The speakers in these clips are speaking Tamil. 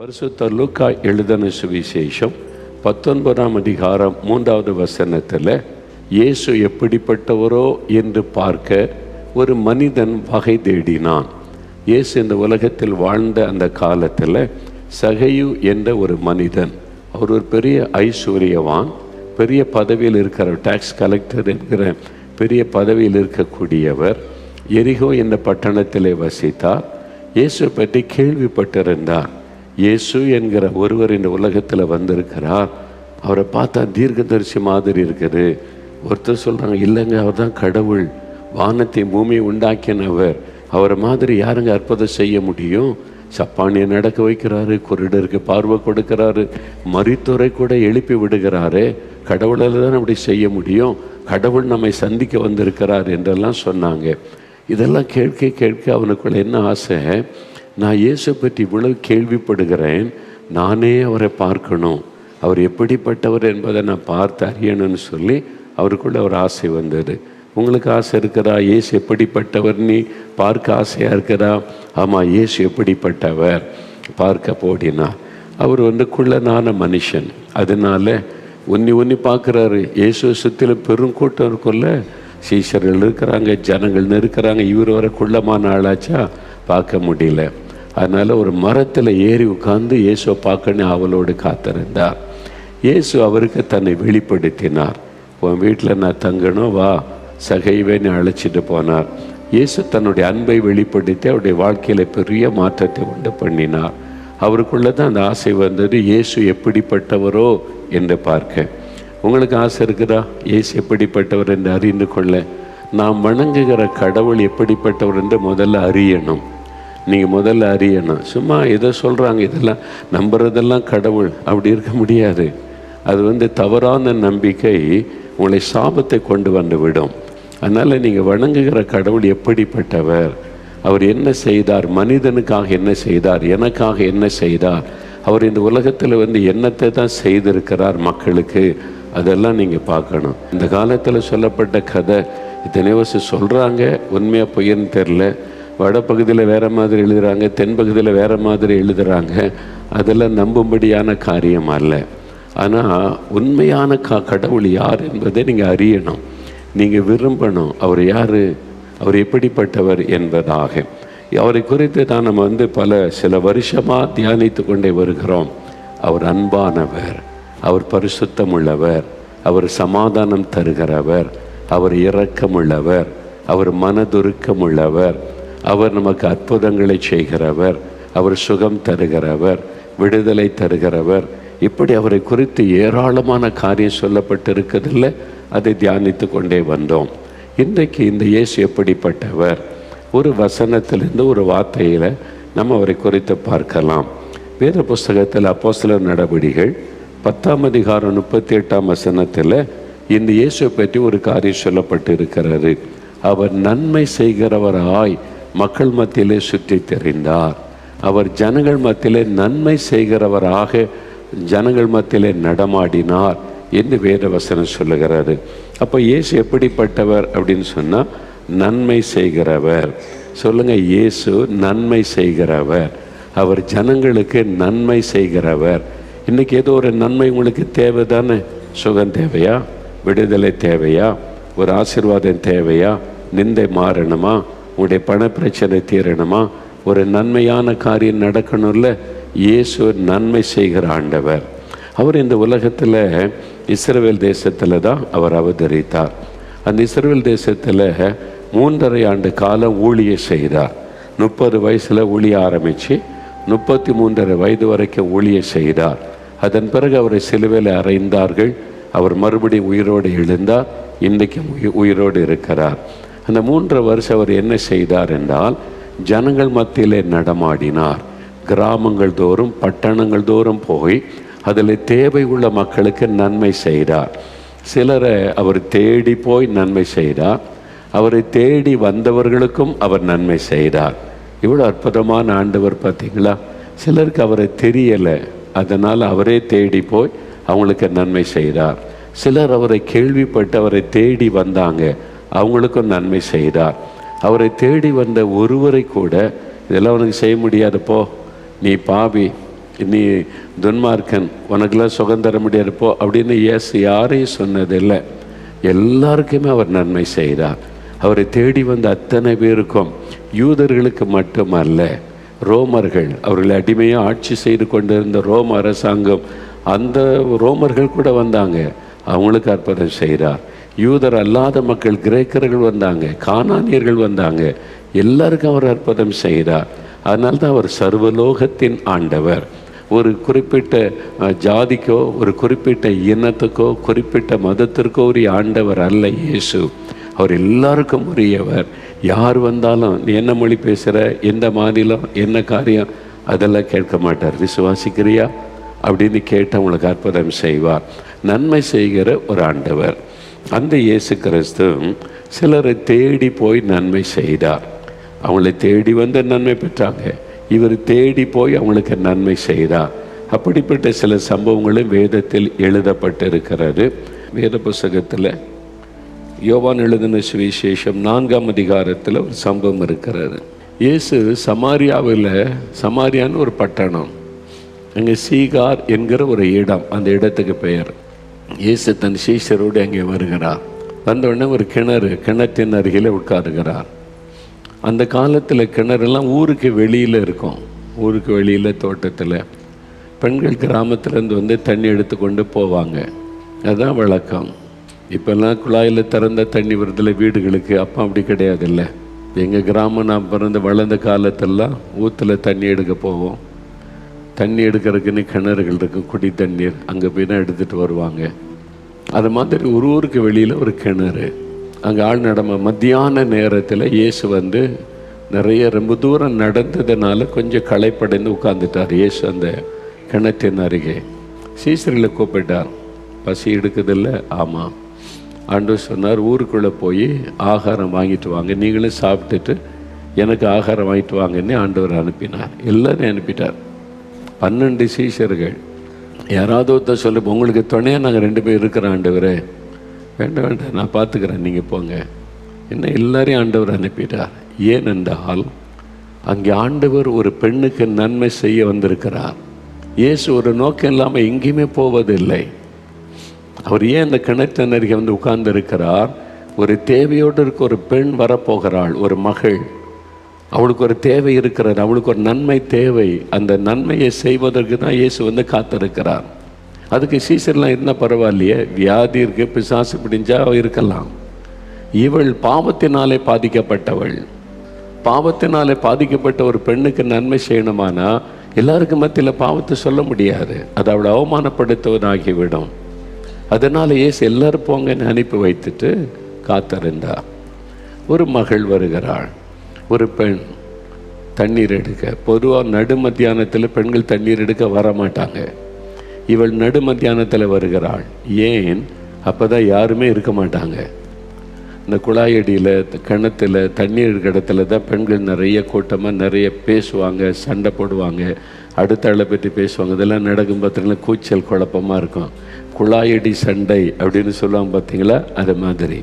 பரிசுத்த லூக்கா எழுதின சுவிசேஷம் பத்தொன்பதாம் அதிகாரம் மூன்றாவது வசனத்தில் இயேசு எப்படிப்பட்டவரோ என்று பார்க்க ஒரு மனிதன் வகை தேடினான். இயேசு இந்த உலகத்தில் வாழ்ந்த அந்த காலத்தில் சகையு என்ற ஒரு மனிதன். அவர் ஒரு பெரிய ஐஸ்வர்யவான் பெரிய பதவியில் இருக்கிற டாக்ஸ் கலெக்டர் என்கிற பெரிய பதவியில் இருக்கக்கூடியவர். எரிகோ என்ற பட்டணத்திலே வசித்தார். இயேசு பற்றி கேள்விப்பட்டிருந்தார். இயேசு என்கிற ஒருவர் இந்த உலகத்தில் வந்திருக்கிறார். அவரை பார்த்தா தீர்க்கதரிசி மாதிரி இருக்குது. ஒருத்தர் சொல்கிறாங்க இல்லைங்க அவர் தான் கடவுள். வானத்தை பூமியை உண்டாக்கினவர். அவரை மாதிரி யாருங்க அற்புதம் செய்ய முடியும்? சப்பானியை நடக்க வைக்கிறாரு குருடருக்கு பார்வை கொடுக்கிறாரு மருத்துவரை கூட எழுப்பி விடுகிறாரு. கடவுளால் தான் அப்படி செய்ய முடியும். கடவுள் நம்மை சந்திக்க வந்திருக்கிறார் என்றெல்லாம் சொன்னாங்க. இதெல்லாம் கேட்க கேட்க அவனுக்குள்ள என்ன ஆசை? நான் இயேசு பற்றி இவ்வளவு கேள்விப்படுகிறேன் நானே அவரை பார்க்கணும். அவர் எப்படிப்பட்டவர் என்பதை நான் பார்த்து அறியணும்னு சொல்லி அவருக்குள்ள ஒரு ஆசை வந்தது. உங்களுக்கு ஆசை இருக்கிறா இயேசு எப்படிப்பட்டவர்? நீ பார்க்க ஆசையாக இருக்கிறா ஆமாம் இயேசு எப்படிப்பட்டவர்? பார்க்க போடினா. அவர் வந்து குள்ளனான மனுஷன். அதனால உன்னி உன்னி பார்க்குறாரு. இயேசு சுற்றிலும் பெரும் கூட்டம் இருக்கும்ல. சீசர்கள் இருக்கிறாங்க ஜனங்கள் இருக்கிறாங்க. இவர் வர குள்ளமான ஆளாச்சா? பார்க்க முடியல. அதனால் ஒரு மரத்தில் ஏறி உட்கார்ந்து இயேசுவை பார்க்கணும் அவளோடு காத்திருந்தார். இயேசு அவருக்கு தன்னை வெளிப்படுத்தினார். உன் வீட்டில் நான் தங்கணும் வா சகைவேன்னு அழைச்சிட்டு போனார். இயேசு தன்னுடைய அன்பை வெளிப்படுத்தி அவருடைய வாழ்க்கையில் பெரிய மாற்றத்தை உண்டு பண்ணினார். அவருக்குள்ளே தான் அந்த ஆசை வந்தது இயேசு எப்படிப்பட்டவரோ? என்று பார்க்க. உங்களுக்கு ஆசை இருக்குதா? இயேசு எப்படிப்பட்டவர் என்று அறிந்து கொள்ள. நாம் வணங்குகிற கடவுள் எப்படிப்பட்டவர் என்று முதல்ல அறியணும். நீங்கள் முதல்ல அறியணும். சும்மா இதை சொல்கிறாங்க இதெல்லாம் நம்புறதெல்லாம் கடவுள். அப்படி இருக்க முடியாது. அது வந்து தவறான நம்பிக்கை உங்களை சாபத்தை கொண்டு வந்து விடும். அதனால் நீங்கள் வணங்குகிற கடவுள் எப்படிப்பட்டவர்? அவர் என்ன செய்தார்? மனிதனுக்காக என்ன செய்தார்? எனக்காக என்ன செய்தார்? அவர் இந்த உலகத்தில் வந்து என்னத்தை தான் செய்திருக்கிறார் மக்களுக்கு? அதெல்லாம் நீங்கள் பார்க்கணும். இந்த காலத்தில் சொல்லப்பட்ட கதை இத்தனை வருஷம் சொல்கிறாங்க உண்மையாக பொய்யன்னு தெரில வடபகுதியில் வேறு மாதிரி எழுதுகிறாங்க தென்பகுதியில் வேறு மாதிரி எழுதுகிறாங்க அதெல்லாம் நம்பும்படியான காரியம் அல்ல. ஆனால் உண்மையான கா கடவுள் யார் என்பதை நீங்கள் அறியணும். நீங்கள் விரும்பணும் அவர் யார் அவர் எப்படிப்பட்டவர் என்பதாக. அவரை குறித்து தான் நம்ம வந்து பல சில வருஷமாக தியானித்து கொண்டே வருகிறோம். அவர் அன்பானவர் அவர் பரிசுத்தம் உள்ளவர் அவர் சமாதானம் தருகிறவர் அவர் இரக்கமுள்ளவர் அவர் மனதுருக்கமுள்ளவர் அவர் நமக்கு அற்புதங்களை செய்கிறவர். அவர் சுகம் தருகிறவர் விடுதலை தருகிறவர். இப்படி அவரை குறித்து ஏராளமான காரியம் சொல்லப்பட்டிருக்கிறதில்ல அதை தியானித்து கொண்டே வந்தோம். இன்றைக்கு இந்த இயேசு எப்படிப்பட்டவர்? ஒரு வசனத்திலிருந்து ஒரு வார்த்தையில் நம்ம அவரை குறித்து பார்க்கலாம். வேத புஸ்தகத்தில் அப்போஸ்தலர் நடவடிகள் பத்தாம் அதிகாரம் முப்பத்தி எட்டாம் வசனத்தில் இந்த இயேசுவை பற்றி ஒரு காரியம் சொல்லப்பட்டு இருக்கிறது அவர் நன்மை செய்கிறவராய் மக்கள் மத்தியிலே சுற்றி தெரிந்தார். அவர் ஜனங்கள் மத்தியிலே நன்மை செய்கிறவராக ஜனங்கள் மத்தியிலே நடமாடினார் என்று வேத வசனம் சொல்லுகிறாரு அப்போ இயேசு எப்படிப்பட்டவர் அப்படின்னு சொன்னால் நன்மை செய்கிறவர். சொல்லுங்க இயேசு நன்மை செய்கிறவர். அவர் ஜனங்களுக்கு நன்மை செய்கிறவர். இன்னைக்கு ஏதோ ஒரு நன்மை உங்களுக்கு தேவை தானே சுகம் தேவையா? விடுதலை தேவையா? ஒரு ஆசீர்வாதம் தேவையா? நிந்தை மாறணுமா? உங்களுடைய பண பிரச்சனை தீரணுமா? ஒரு நன்மையான காரியம் நடக்கணும்ல? இயேசு நன்மை செய்கிற ஆண்டவர். அவர் இந்த உலகத்தில் இஸ்ரேல் தேசத்தில் தான் அவர் அவதரித்தார். அந்த இஸ்ரேல் தேசத்தில் மூன்றரை ஆண்டு காலம் ஊழிய செய்தார். முப்பது வயசில் ஊழிய ஆரம்பித்து முப்பத்தி மூன்றரை வயது வரைக்கும் ஊழிய செய்தார். அதன் பிறகு அவரை சிலுவையில் அறைந்தார்கள். அவர் மறுபடியும் உயிரோடு எழுந்தார். இன்றைக்கும் உயிரோடு இருக்கிறார். அந்த மூன்று வருஷம் அவர் என்ன செய்தார் என்றால் ஜனங்கள் மத்தியிலே நடமாடினார். கிராமங்கள் தோறும் பட்டணங்கள் தோறும் போய் அதில் தேவை உள்ள மக்களுக்கு நன்மை செய்தார். சிலரை அவர் தேடி போய் நன்மை செய்தார். அவரை தேடி வந்தவர்களுக்கும் அவர் நன்மை செய்தார். இவ்வளோ அற்புதமான ஆண்டவர் பார்த்தீங்களா? சிலருக்கு அவரை தெரியலை. அதனால் அவரே தேடி போய் அவங்களுக்கு நன்மை செய்தார். சிலர் அவரை கேள்விப்பட்டு அவரை தேடி வந்தாங்க. அவங்களுக்கும் நன்மை செய்தார். அவரை தேடி வந்த ஒருவரை கூட இதெல்லாம் உனக்கு செய்ய முடியாது போ. நீ பாவி நீ துன்மார்க்கன் உனக்கெல்லாம் சுகம் தர முடியாது போ. அப்படின்னு ஏசு யாரையும் சொன்னதில்லை. எல்லாருக்குமே அவர் நன்மை செய்கிறார் அவரை தேடி வந்த அத்தனை பேருக்கும் யூதர்களுக்கு மட்டுமல்ல ரோமர்கள் அவர்களை அடிமையாக ஆட்சி செய்து கொண்டிருந்த ரோம அரசாங்கம் அந்த ரோமர்கள் கூட வந்தாங்க. அவங்களுக்கு அற்புதம் செய்கிறார் யூதர் அல்லாத மக்கள் கிரேக்கர்கள் வந்தாங்க கானானியர்கள் வந்தாங்க. எல்லாருக்கும் அவர் அற்புதம் செய்கிறார் அதனால தான் அவர் சர்வலோகத்தின் ஆண்டவர். ஒரு குறிப்பிட்ட ஜாதிக்கோ ஒரு குறிப்பிட்ட இனத்துக்கோ குறிப்பிட்ட மதத்திற்கோ உரிய ஆண்டவர் அல்ல இயேசு. அவர் எல்லாருக்கும் உரியவர். யார் வந்தாலும் நீ என்ன மொழி பேசுகிற எந்த மாநிலம் என்ன காரியம் அதெல்லாம் கேட்க மாட்டார். விசுவாசிக்கிறியா? அப்படின்னு கேட்டு அவங்களுக்கு அற்புதம் செய்வார். நன்மை செய்கிற ஒரு ஆண்டவர். அந்த இயேசு கிறிஸ்து சிலரை தேடி போய் நன்மை செய்தார். அவங்களை தேடி வந்து நன்மை பெற்றாங்க. இவர் தேடி போய் அவங்களுக்கு நன்மை செய்தார். அப்படிப்பட்ட சில சம்பவங்களும் வேதத்தில் எழுதப்பட்டிருக்கிறது. வேத புஸ்தகத்தில் யோவான் எழுதின சுவிசேஷம் நான்காம் அதிகாரத்தில் ஒரு சம்பவம் இருக்கிறது. இயேசு சமாரியாவில் சமாரியான்னு ஒரு பட்டணம். அங்கே சீகார் என்கிற ஒரு இடம் அந்த இடத்துக்கு பெயர். இயேசு தன் சீஷரோடு அங்கே வருகிறார். வந்தவுடனே ஒரு கிணறு கிணற்றின் அருகில் உட்காருகிறார். அந்த காலத்தில் கிணறுலாம் ஊருக்கு வெளியில் இருக்கும். ஊருக்கு வெளியில் தோட்டத்தில். பெண்கள் கிராமத்துலேருந்து வந்து தண்ணி எடுத்து கொண்டு போவாங்க. அதுதான் வழக்கம். இப்போல்லாம் குழாயில் திறந்த தண்ணி வருதில்ல வீடுகளுக்கு. அப்போ அப்படி கிடையாதுல்ல. எங்கள் கிராமம் நான் பிறந்து வளர்ந்த காலத்தெல்லாம் ஊற்றுல தண்ணி எடுக்க போவோம். தண்ணி எடுக்கிறதுக்குன்னு கிணறுகள் இருக்கும் குடி தண்ணீர் அங்கே போய் தான் எடுத்துகிட்டு வருவாங்க. அது மாதிரி ஒரு ஊருக்கு வெளியில் ஒரு கிணறு. அங்கே ஆள் நடம மத்தியான நேரத்தில் இயேசு வந்து நிறைய ரொம்ப தூரம் நடந்ததுனால கொஞ்சம் களைப்படைந்து உட்காந்துட்டார் இயேசு அந்த கிணற்றின் அருகே. சீசரில் கூப்பிட்டார். பசி எடுக்குதில்ல? ஆமாம் ஆண்டு சொன்னார் ஊருக்குள்ளே போய் ஆகாரம் வாங்கிட்டு வாங்க. நீங்களும் சாப்பிட்டுட்டு எனக்கு ஆகாரம் வாங்கிட்டு வாங்கன்னு ஆண்டவர் அனுப்பினார். எல்லாரையும் அனுப்பிட்டார். பன்னெண்டு சீஷர்கள். யாராவது ஒருத்தர் சொல்லு உங்களுக்கு துணையாக நாங்கள் ரெண்டு பேர் இருக்கிற ஆண்டவரே. வேண்டாம் வேண்டாம் நான் பார்த்துக்கிறேன் நீங்கள் போங்க. என்ன எல்லாரையும் ஆண்டவர் அனுப்பிட்டார். ஏனென்றால் அங்கே ஆண்டவர் ஒரு பெண்ணுக்கு நன்மை செய்ய வந்திருக்கிறார். இயேசு ஒரு நோக்கம் இல்லாமல் எங்கேயுமே போவதில்லை. அவர் ஏன் அந்த கிணற்று அருகே வந்து உட்கார்ந்து இருக்கிறார் ஒரு தேவையோடு இருக்க ஒரு பெண் வரப்போகிறாள் ஒரு மகள். அவளுக்கு ஒரு தேவை இருக்கிறது அவளுக்கு ஒரு நன்மை தேவை. அந்த நன்மையை செய்வதற்கு தான் இயேசு வந்து காத்திருக்கிறார். அதுக்கு சீசர்லாம் இருந்தால் பரவாயில்லையே வியாதி இருக்கு பிசாசு பிடிஞ்சா இருக்கலாம். இவள் பாவத்தினாலே பாதிக்கப்பட்டவள். பாவத்தினாலே பாதிக்கப்பட்ட ஒரு பெண்ணுக்கு நன்மை செய்யணுமானா எல்லாருக்கும் மத்தியில் பாவத்தை சொல்ல முடியாது. அது அவளை அவமானப்படுத்துவதாகிவிடும். அதனால இயேசு எல்லாரும் போங்கன்னு அனுப்பி வைத்துட்டு காத்திருந்தா ஒரு மகள் வருகிறாள். ஒரு பெண் தண்ணீர் எடுக்க. பொதுவாக நடு மத்தியானத்தில் பெண்கள் தண்ணீர் எடுக்க வர மாட்டாங்க இவள் நடு மத்தியானத்தில் வருகிறாள். ஏன்? அப்போ தான் யாருமே இருக்க மாட்டாங்க. இந்த குழாயடியில் கிணத்துல தண்ணீர் இருக்கிற இடத்துல தான் பெண்கள் நிறைய கூட்டமாக நிறைய பேசுவாங்க சண்டை போடுவாங்க. அடுத்த ஆளை பற்றி பேசுவாங்க. இதெல்லாம் நடக்கும் பார்த்தீங்கன்னா கூச்சல் குழப்பமாக இருக்கும். குழாயடி சண்டை அப்படின்னு சொல்லுவாங்க பார்த்தீங்களா அது மாதிரி.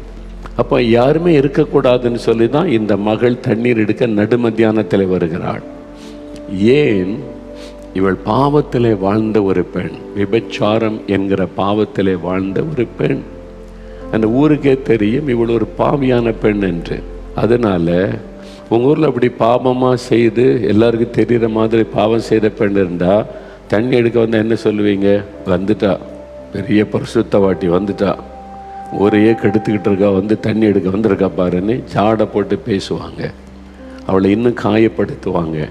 அப்போ யாருமே இருக்கக்கூடாதுன்னு சொல்லி தான் இந்த மகள் தண்ணீர் எடுக்க நடுமத்தியானத்தில் வருகிறாள். ஏன்? இவள் பாவத்திலே வாழ்ந்த ஒரு பெண் விபச்சாரம் என்கிற பாவத்திலே வாழ்ந்த ஒரு பெண். அந்த ஊருக்கே தெரியும் இவள் ஒரு பாவியான பெண் என்று. அதனால் உங்கள் ஊரில் அப்படி பாவமாக செய்து எல்லாருக்கும் தெரிகிற மாதிரி பாவம் செய்த பெண் இருந்தால் தண்ணி எடுக்க வந்தால் என்ன சொல்லுவீங்க? வந்துட்டா. பெரிய பரிசுத்தவாட்டி வந்துட்டா. ஒரே கெடுத்துக்கிட்டு இருக்கா வந்து தண்ணி எடுக்க வந்திருக்கா பாருன்னு சாடை போட்டு பேசுவாங்க. அவளை இன்னும் காயப்படுத்துவாங்க.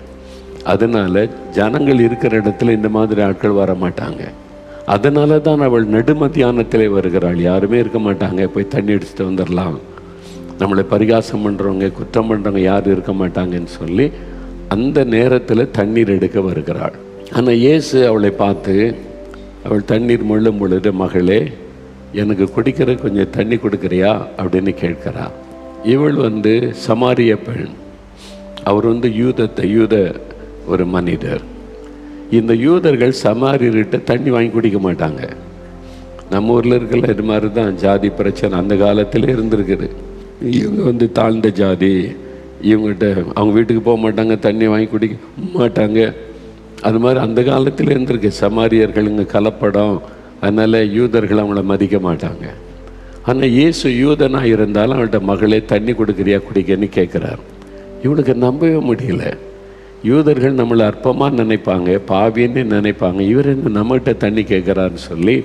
அதனால் ஜனங்கள் இருக்கிற இடத்துல இந்த மாதிரி ஆட்கள் வர மாட்டாங்க. அதனால தான் அவள் நடுமத்தியானத்திலே வருகிறாள். யாருமே இருக்க மாட்டாங்க. போய் தண்ணி அடிச்சுட்டு வந்துடலாம் நம்மளை பரிகாசம் பண்ணுறவங்க குற்றம் பண்ணுறவங்க யாரும் இருக்க மாட்டாங்கன்னு சொல்லி அந்த நேரத்தில் தண்ணீர் எடுக்க வருகிறாள். ஆனால் இயேசு அவளை பார்த்து அவள் தண்ணீர் முள்ளும் பொழுது மகளே எனக்கு குடிக்கிற கொஞ்சம் தண்ணி கொடுக்குறியா? அப்படின்னு கேட்குறா. இவள் வந்து சமாரிய பெண். அவர் வந்து யூதத்தை யூத ஒரு மனிதர். இந்த யூதர்கள் சமாரியர்கிட்ட தண்ணி வாங்கி குடிக்க மாட்டாங்க. நம்ம ஊரில் இருக்கல இது மாதிரி தான் ஜாதி பிரச்சனை அந்த காலத்தில் இருந்திருக்குது. இவங்க வந்து தாழ்ந்த ஜாதி. இவங்ககிட்ட அவங்க வீட்டுக்கு போக மாட்டாங்க தண்ணி வாங்கி குடிக்க மாட்டாங்க. அது மாதிரி அந்த காலத்தில் இருந்திருக்கு. சமாரியர்கள் இங்கே கலப்படம் அதனால் யூதர்கள் அவங்கள மதிக்க மாட்டாங்க. ஆனால் இயேசு யூதனாக இருந்தாலும் அவள்கிட்ட மகளே தண்ணி கொடுக்குறியா? குடிக்கன்னு கேட்குறாரு இவனுக்கு நம்பவே முடியல. யூதர்கள் நம்மளை அற்பமாக நினைப்பாங்க பாவின்னு நினைப்பாங்க. இவர் என்ன நம்மகிட்ட தண்ணி கேட்குறாருன்னு சொல்லி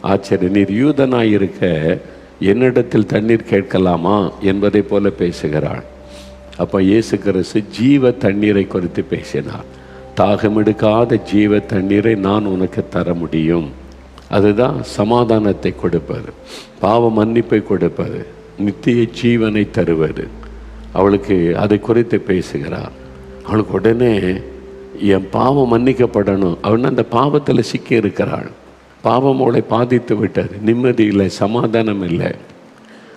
ஆச்சரிய நீர் யூதனாக இருக்க என்னிடத்தில் தண்ணீர் கேட்கலாமா? என்பதை போல பேசுகிறாள். அப்போ இயேசு கிறிஸ்து ஜீவ தண்ணீரை குறித்து பேசினார். தாகமெடுக்காத ஜீவ தண்ணீரை நான் உனக்கு தர முடியும். அதுதான் சமாதானத்தை கொடுப்பது. பாவ மன்னிப்பை கொடுப்பது. நித்திய ஜீவனை தருவது. அவளுக்கு அதை குறித்து பேசுகிறார் அவளுக்கு உடனே என் பாவம் மன்னிக்கப்படணும். அவன் அந்த பாவத்தில் சிக்கி இருக்கிறாள். பாவம் அவளை பாதித்து விட்டது. நிம்மதி இல்லை சமாதானம் இல்லை.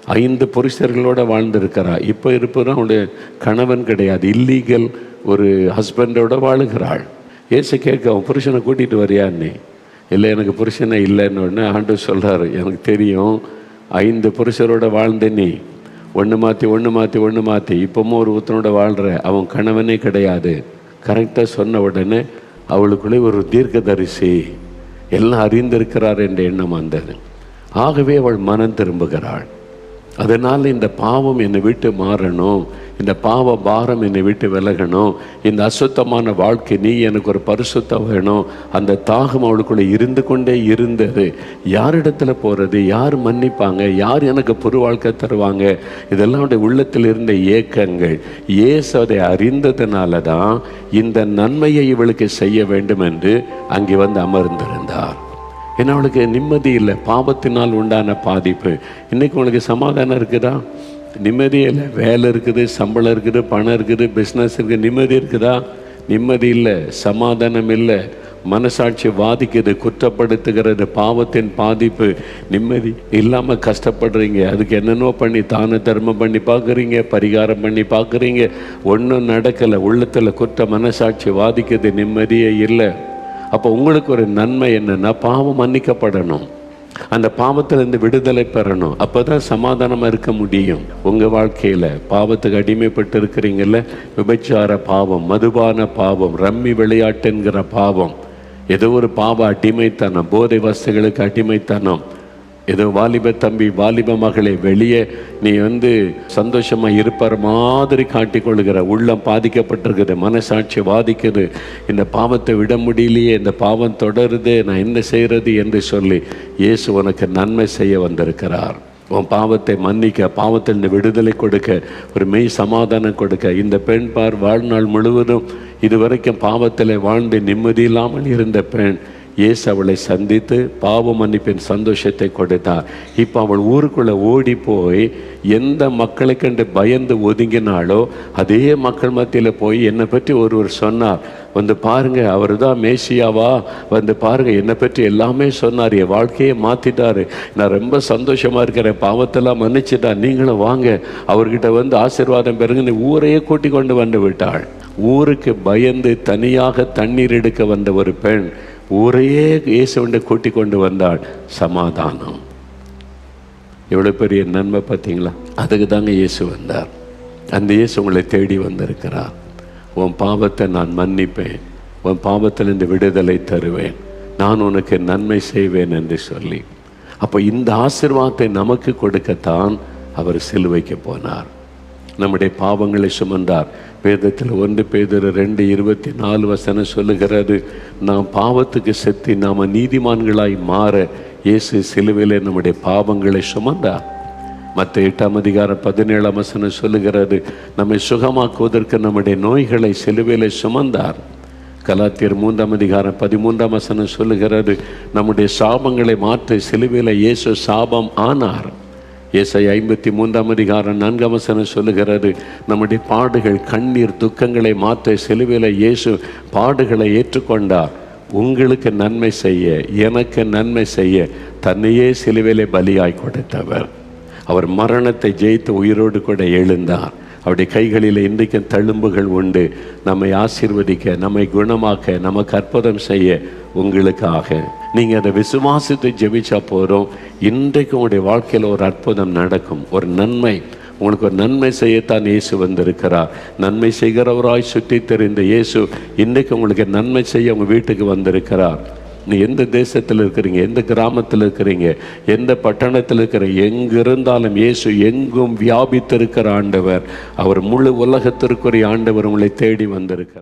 ஐந்து புருஷர்களோட வாழ்ந்திருக்கிறா. இப்போ இருப்பதும் அவனுடைய கணவன் கிடையாது. இல்லீகல் ஒரு ஹஸ்பண்டோட வாழுகிறாள். ஏசு கேட்க அவன் புருஷனை கூட்டிகிட்டு வரியான்னு இல்லை எனக்கு புருஷனே இல்லைன்னு ஒன்று ஆண்டு சொல்கிறாரு எனக்கு தெரியும் ஐந்து புருஷரோட வாழ்ந்த நீ. ஒன்று மாற்றி ஒன்று மாற்றி ஒன்று மாற்றி இப்போவும் ஒரு ஒருத்தனோட வாழ்கிற அவன் கணவனே கிடையாது. கரெக்டாக சொன்ன உடனே அவளுக்குள்ளே ஒரு தீர்க்கதரிசி எல்லாம் அறிந்திருக்கிறார் என்ற எண்ணம் வந்தது. ஆகவே அவள் மனம் திரும்புகிறாள். அதனால் இந்த பாவம் என்னை விட்டு மாறணும். இந்த பாவ பாரம் என்னை விட்டு விலகணும். இந்த அசுத்தமான வாழ்க்கை நீ எனக்கு ஒரு பரிசுத்தம் வேணும். அந்த தாகம் அவளுக்குள்ளே இருந்து கொண்டே இருந்தது. யாரிடத்துல போகிறது யார் மன்னிப்பாங்க? யார் எனக்கு புது வாழ்க்கை தருவாங்க? இதெல்லாம் அவருடைய உள்ளத்தில் இருந்த ஏக்கங்கள். ஏசதை அதை அறிந்ததுனால தான் இந்த நன்மையை இவளுக்கு செய்ய வேண்டும் என்று அங்கே வந்து அமர்ந்திருந்தார். ஏன்னா அவளுக்கு நிம்மதி இல்லை. பாவத்தினால் உண்டான பாதிப்பு. இன்றைக்கி உனக்கு சமாதானம் இருக்குதா? நிம்மதி இல்லை. வேலை இருக்குது சம்பளம் இருக்குது பணம் இருக்குது பிஸ்னஸ் இருக்குது நிம்மதி இருக்குதா? நிம்மதி இல்லை. சமாதானம் இல்லை. மனசாட்சி வாதிக்குது குற்றப்படுத்துகிறது பாவத்தின் பாதிப்பு. நிம்மதி இல்லாமல் கஷ்டப்படுறீங்க. அதுக்கு என்னென்னோ பண்ணி தான தர்மம் பண்ணி பார்க்குறீங்க பரிகாரம் பண்ணி பார்க்குறீங்க. ஒன்றும் நடக்கலை. உள்ளத்தில் குற்ற மனசாட்சி வாதிக்குது. நிம்மதியே இல்லை. அப்போ உங்களுக்கு ஒரு நன்மை என்னென்னா பாவம் மன்னிக்கப்படணும். அந்த பாவத்திலிருந்து விடுதலை பெறணும். அப்போ தான் சமாதானமாக இருக்க முடியும். உங்கள் வாழ்க்கையில் பாவத்துக்கு அடிமைப்பட்டு இருக்கிறீங்கல்ல விபச்சார பாவம் மதுபான பாவம் ரம்மி விளையாட்டுங்கிற பாவம். ஏதோ ஒரு பாவ அடிமைத்தனம் போதை வசதிகளுக்கு அடிமைத்தனம். ஏதோ வாலிப தம்பி வாலிப மகளே வெளியே நீ வந்து சந்தோஷமாக இருப்பார் மாதிரி காட்டிக்கொள்கிற உள்ளம் பாதிக்கப்பட்டிருக்குது மனசாட்சி பாதிக்குது இந்த பாவத்தை விட முடியலையே இந்த பாவம் தொடருது நான் என்ன செய்கிறது என்று சொல்லி இயேசு உனக்கு நன்மை செய்ய வந்திருக்கிறார். உன் பாவத்தை மன்னிக்க பாவத்தில் விடுதலை கொடுக்க ஒரு மெய் சமாதானம் கொடுக்க இந்த பெண் பார் வாழ்நாள் முழுவதும் இதுவரைக்கும் பாவத்தில் வாழ்ந்து நிம்மதி இல்லாமல் இருந்த பெண் இயேசு அவளை சந்தித்து பாவ மன்னிப்பின் சந்தோஷத்தை கொடுத்தார். இப்போ அவள் ஊருக்குள்ளே ஓடி போய் எந்த மக்களை கண்டு பயந்து ஒதுங்கினாலோ அதே மக்கள் மத்தியில் போய் என்னை பற்றி ஒருவர் சொன்னார். வந்து பாருங்க அவர் தான் மேசியாவா? வந்து பாருங்கள் என்னை பற்றி எல்லாமே சொன்னார். என் வாழ்க்கையை மாற்றிட்டார் நான் ரொம்ப சந்தோஷமாக இருக்கிறேன். பாவத்தெல்லாம் மன்னிச்சிட்டா நீங்களும் வாங்க. அவர்கிட்ட வந்து ஆசீர்வாதம் பெறுங்கன்னு ஊரையே கூட்டி கொண்டு வந்து விட்டாள். ஊருக்கு பயந்து தனியாக தண்ணீர் எடுக்க வந்த ஒரு பெண் ஊரையே இயேசுவண்டை கூட்டி கொண்டு வந்தாள் சமாதானம். எவ்வளோ பெரிய நன்மை பார்த்தீங்களா? அதுக்கு தாங்க இயேசு வந்தார். அந்த இயேசு உங்களை தேடி வந்திருக்கிறார். உன் பாவத்தை நான் மன்னிப்பேன். உன் பாவத்திலிருந்து விடுதலை தருவேன். நான் உனக்கு நன்மை செய்வேன் என்று சொல்லி. அப்போ இந்த ஆசிர்வாதத்தை நமக்கு கொடுக்கத்தான் அவர் சிலுவைக்கு போனார். நம்முடைய பாவங்களை சுமந்தார். வேதத்தில் ஒன்று பேதர் ரெண்டு இருபத்தி நாலு வசனம் சொல்லுகிறது நாம் பாவத்துக்கு செத்து நாம் நீதிமான்களாய் மாற இயேசு சிலுவையிலே நம்முடைய பாவங்களை சுமந்தார். மற்ற எட்டாம் அதிகாரம் பதினேழாம் வசனம் சொல்லுகிறது நம்மை சுகமாக்குவதற்கு நம்முடைய நோய்களை சிலுவையிலே சுமந்தார். கலாத்தியர் மூன்றாம் அதிகாரம் பதிமூன்றாம் வசனம் சொல்லுகிறது நம்முடைய சாபங்களை மாற்ற சிலுவையில் இயேசு சாபம் ஆனார். ஏசை ஐம்பத்தி மூன்றாம் அதிகாரம் நான்காம் வசனம் சொல்லுகிறது நம்முடைய பாடுகள் கண்ணீர் துக்கங்களை மாற்ற செலுவில இயேசு பாடுகளை ஏற்றுக்கொண்டார். உங்களுக்கு நன்மை செய்ய எனக்கு நன்மை செய்ய தன்னையே சிலுவிலை பலியாய் கொடுத்தவர். அவர் மரணத்தை ஜெயித்து உயிரோடு கூட எழுந்தார். அவருடைய கைகளில் இன்றைக்கும் தழும்புகள் உண்டு. நம்மை ஆசீர்வதிக்க நம்மை குணமாக்க நமக்கு அற்புதம் செய்ய உங்களுக்காக நீங்கள் அதை விசுவாசத்தை ஜெபிச்சா போகிறோம் இன்றைக்கு உங்களுடைய வாழ்க்கையில் ஒரு அற்புதம் நடக்கும். ஒரு நன்மை. உங்களுக்கு ஒரு நன்மை செய்யத்தான் இயேசு வந்திருக்கிறார். நன்மை செய்கிறவராய் சுற்றி தெரிந்த இயேசு இன்றைக்கு உங்களுக்கு நன்மை செய்ய உங்கள் வீட்டுக்கு வந்திருக்கிறார். நீ எந்த தேசத்தில் இருக்கிறீங்க? எந்த கிராமத்தில் இருக்கிறீங்க? எந்த பட்டணத்தில் இருக்கிற? எங்கிருந்தாலும் இயேசு எங்கும் வியாபித்திருக்கிற ஆண்டவர். அவர் முழு உலகத்திற்குரிய ஆண்டவர் உங்களை தேடி வந்திருக்கிறார்.